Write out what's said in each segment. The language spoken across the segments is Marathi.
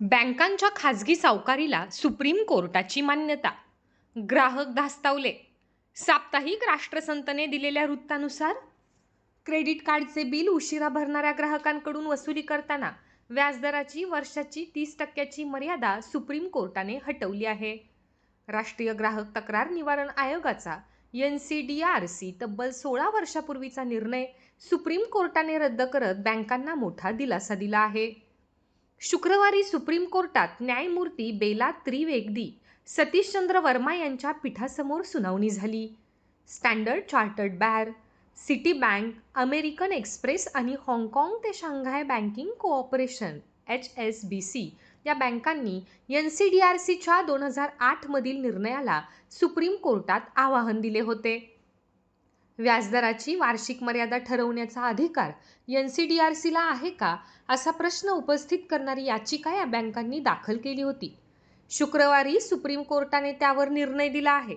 बँकांच्या खाजगी सावकारीला सुप्रीम कोर्टाची मान्यता. ग्राहक धास्तावले. साप्ताहिक राष्ट्रसंतने दिलेल्या वृत्तानुसार क्रेडिट कार्डचे बिल उशिरा भरणाऱ्या ग्राहकांकडून वसुली करताना व्याजदराची वर्षाची तीस टक्क्याची मर्यादा सुप्रीम कोर्टाने हटवली आहे. राष्ट्रीय ग्राहक तक्रार निवारण आयोगाचा N C D R C तब्बल सोळा वर्षापूर्वीचा निर्णय सुप्रीम कोर्टाने रद्द करत बँकांना मोठा दिलासा दिला आहे. शुक्रवारी सुप्रीम कोर्टात न्यायमूर्ती बेला त्रिवेगदी सतीशचंद्र वर्मा यांच्या पीठासमोर सुनावणी झाली. स्टँडर्ड चार्टर्ड बॅर सिटी बँक अमेरिकन एक्सप्रेस आणि हाँगकाँग ते Shanghai banking cooperation H S B C या बँकांनी एन सी डी आर सीच्या दोन हजार आठमधील निर्णयाला सुप्रीम कोर्टात आवाहन दिले होते. व्याजदराची वार्षिक मर्यादा ठरवण्याचा अधिकार एन सी डी आर सीला आहे का असा प्रश्न उपस्थित करणारी याचिका या बँकांनी दाखल केली होती. शुक्रवारी सुप्रीम कोर्टाने त्यावर निर्णय दिला आहे.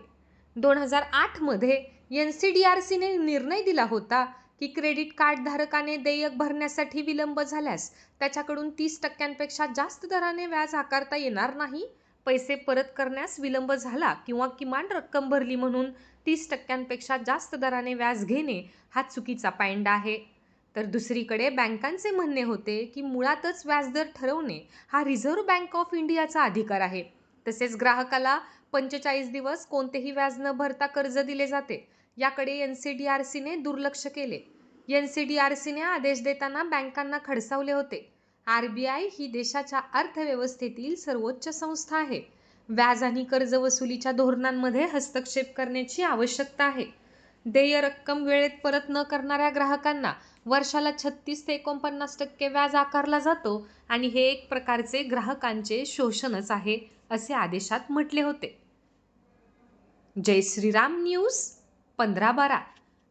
दोन हजार आठमध्ये एन सी डी आर सीने निर्णय दिला होता की क्रेडिट कार्ड धारकाने देयक भरण्यासाठी विलंब झाल्यास त्याच्याकडून तीस टक्क्यांपेक्षा जास्त दराने व्याज आकारता येणार नाही पैसे परत करण्यास विलंब झाला किंवा किमान रक्कम भरली म्हणून तीस टक्क्यांपेक्षा जास्त दराने व्याज घेणे हा चुकीचा पायंडा आहे. तर दुसरीकडे बँकांचे म्हणणे होते की मुळातच व्याजदर ठरवणे हा रिझर्व्ह बँक ऑफ इंडियाचा अधिकार आहे. तसेच ग्राहकाला पंचेचाळीस दिवस कोणतेही व्याज न भरता कर्ज दिले जाते. याकडे एन सी डी आर सीने दुर्लक्ष केले. एन सी डी आर सीने आदेश देताना बँकांना खडसावले होते. आर बी आय ही देशाच्या अर्थव्यवस्थेतील सर्वोच्च संस्था आहे. व्याज आणि कर्ज वसुलीच्या धोरणांमध्ये हस्तक्षेप करण्याची आवश्यकता आहे. देय रक्कम वेळेत परत न करणाऱ्या ग्राहकांना वर्षाला छत्तीस ते एकोणपन्नास टक्के व्याज आकारला जातो आणि हे एक प्रकारचे ग्राहकांचे शोषणच आहे असे आदेशात म्हटले होते. जय श्रीराम न्यूज पंधरा बारा.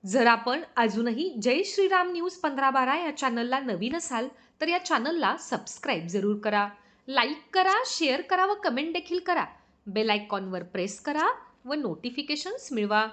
जर आपण अजूनही जय श्रीराम न्यूज पंधरा बारा या चॅनलला नवीन असाल तर या चॅनलला सबस्क्राईब जरूर करा. लाईक करा शेअर करा व कमेंट देखील करा. बेल आयकॉनवर प्रेस करा व नोटिफिकेशन्स मिळवा.